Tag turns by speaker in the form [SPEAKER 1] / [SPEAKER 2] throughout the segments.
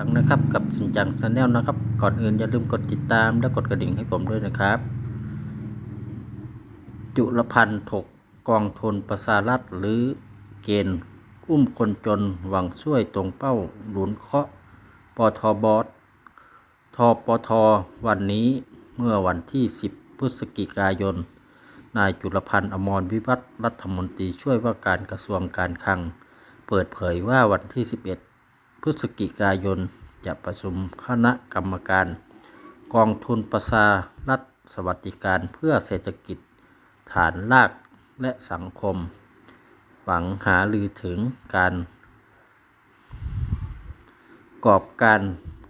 [SPEAKER 1] ครั้งนะครับกับสินจังชาแนลนะครับ ก่อนอื่นอย่าลืมกดติดตามและกดกระดิ่งให้ผมด้วยนะครับ จุลพันธ์ถกกองทุนประสารัฐหรือเกณฑ์ อุ้มคนจนหวังช่วยตรงเป้าหลุนเคาะปทบอสทปทวันนี้เมื่อวันที่ 10 พฤศจิกายน นายจุลพันธ์อมรวิวัฒนรัฐมนตรีช่วยว่าการกระทรวงการคลัง เปิดเผยว่าวันที่ 11 พฤศจิกายนจะประชุมคณะกรรมการ กองทุนประชารัฐสวัสดิการเพื่อเศรษฐกิจฐานรากและสังคม หวังหาลือถึงการกอบการ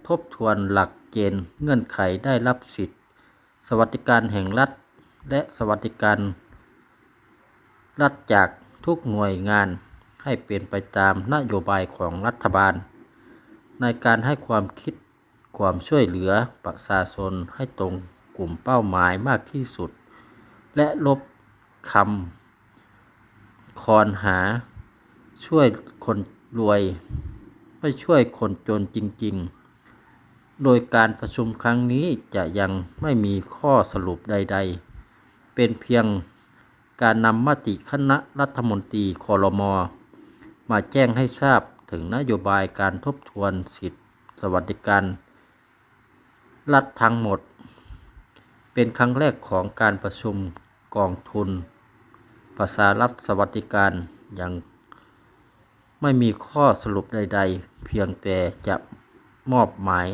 [SPEAKER 1] ทบทวนหลักเกณฑ์เงื่อนไขได้รับสิทธิสวัสดิการแห่งรัฐ และสวัสดิการ รัฐจากทุกหน่วยงานให้เป็นไปตามนโยบายของรัฐบาล ในการให้ความคิดความช่วยเหลือประชาชนให้ตรงกลุ่มเป้าหมายมากที่สุด และลบคำคอนหา ช่วยคนรวย ไม่ช่วยคนจนจริง ๆ โดยการประชุมครั้งนี้จะยังไม่มีข้อสรุปใด ๆ เป็นเพียงการนำมติคณะรัฐมนตรีคอรมอมาแจ้งให้ทราบ ถึงนโยบายการทบทวนสิทธิสวัสดิการ รัฐทั้งหมด เป็นครั้งแรกของการประชุมกองทุน ประชารัฐสวัสดิการยังไม่มีข้อสรุปใด ๆ เพียงแต่จะมอบหมาย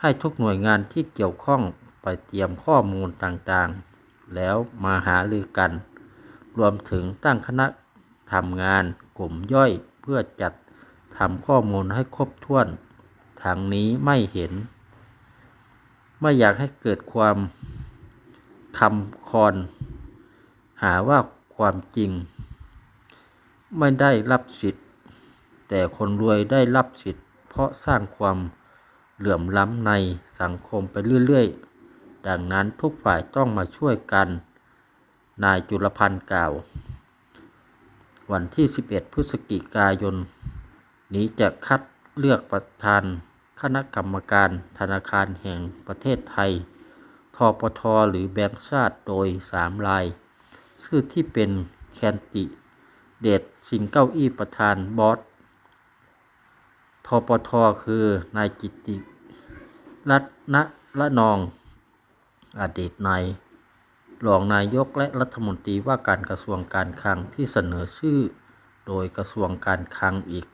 [SPEAKER 1] ให้ทุกหน่วยงานที่เกี่ยวข้องไปเตรียมข้อมูลต่างๆ แล้วมาหารือกัน รวมถึงตั้งคณะทำงานกลุ่มย่อยเพื่อจัด ทำข้อมูลให้ครบถ้วนทางนี้ไม่เห็น ไม่อยากให้เกิดความคำคอน หาว่าความจริง ไม่ได้รับสิทธิ์ แต่คนรวยได้รับสิทธิ์ เพราะสร้างความเหลื่อมล้ำในสังคมไปเรื่อยๆ ดังนั้นทุกฝ่ายต้องมาช่วยกัน นายจุลพันธ์กล่าว วันที่ 11 พฤศจิกายน นี้จะคัดเลือกประธานคณะกรรมการธนาคารแห่งประเทศไทย ทปท หรือแบงก์ชาติโดย 3 ราย ชื่อที่เป็นแคนติเดตสิงเก้าอี้ประธานบอสทปท คือนายกิติรัตนละนอง อดีตนายรองนายกและรัฐมนตรีว่าการกระทรวงการคลังที่เสนอชื่อ โดยกระทรวงการคลังอีก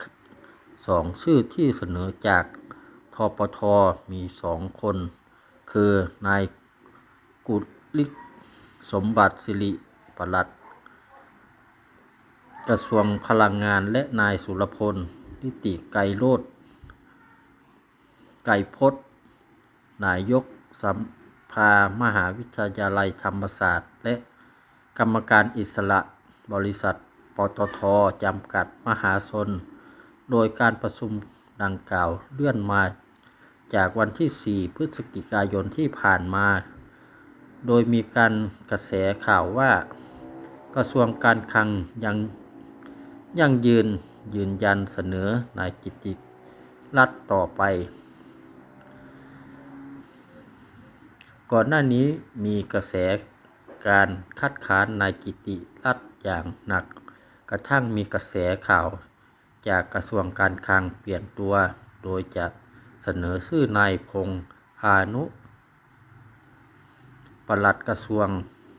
[SPEAKER 1] สองชื่อที่เสนอจากทปทมีสองคน คือนายกุลิกสมบัติสิริปลัด กระทรวงพลังงานและนายสุรพลนิติไกรโรธไกรพจน์นายกสัมภามหาวิทยาลัยธรรมศาสตร์ และกรรมการอิสระบริษัทปตทจำกัดมหาชน โดยการประชุมดังกล่าวเลื่อนมาจากวันที่ 4 พฤศจิกายนที่ผ่านมา โดยมีการกระแสข่าวว่า กระทรวงการคลังยังยังยืนยืนยันเสนอนายกิติรัตน์ต่อไป ก่อนหน้านี้มีกระแสการคัดค้านนายกิติรัตน์อย่างหนัก กระทั่งมีกระแสข่าว จากกระทรวงการคลังเปลี่ยนตัว โดยจะเสนอชื่อนายพงษ์พานุปลัดกระทรวง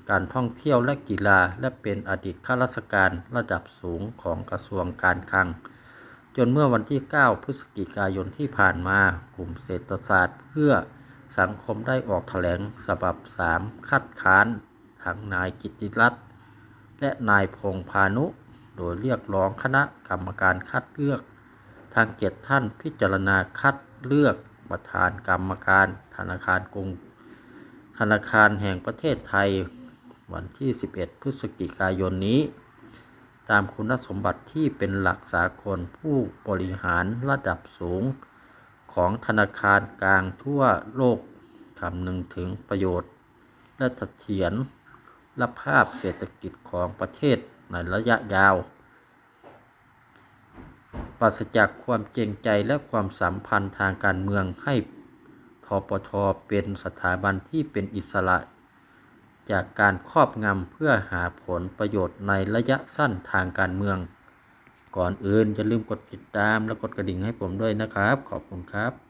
[SPEAKER 1] การท่องเที่ยวและกีฬา และเป็นอดีตข้าราชการระดับสูงของกระทรวงการคลัง จนเมื่อวันที่ 9 พฤศจิกายนที่ผ่านมากลุ่มเศรษฐศาสตร์เพื่อสังคมได้ออกแถลงฉบับ 3 คัดค้านทั้งนายกิติรัตน์และนายพงษ์พานุ โดยเรียกร้องคณะกรรมการคัดเลือก ทางเกียรติท่านพิจารณาคัดเลือกประธานกรรมการ ธนาคารกรุง ธนาคารแห่งประเทศไทย วันที่ 11 พฤศจิกายนนี้ ตามคุณสมบัติที่เป็นหลักสากลผู้บริหารระดับสูง ของธนาคารกลางทั่วโลกคำนึงถึงประโยชน์ และเสถียรและภาพเศรษฐกิจของประเทศ ในระยะยาว ปราศจากความเจงใจและความสัมพันธ์ทางการเมืองให้ทปทเป็นสถาบันที่เป็นอิสระ จากการครอบงำเพื่อหาผลประโยชน์ในระยะสั้นทางการเมือง ก่อนอื่นอย่าลืมกดติดตามและกดกระดิ่งให้ผมด้วยนะครับ ขอบคุณครับ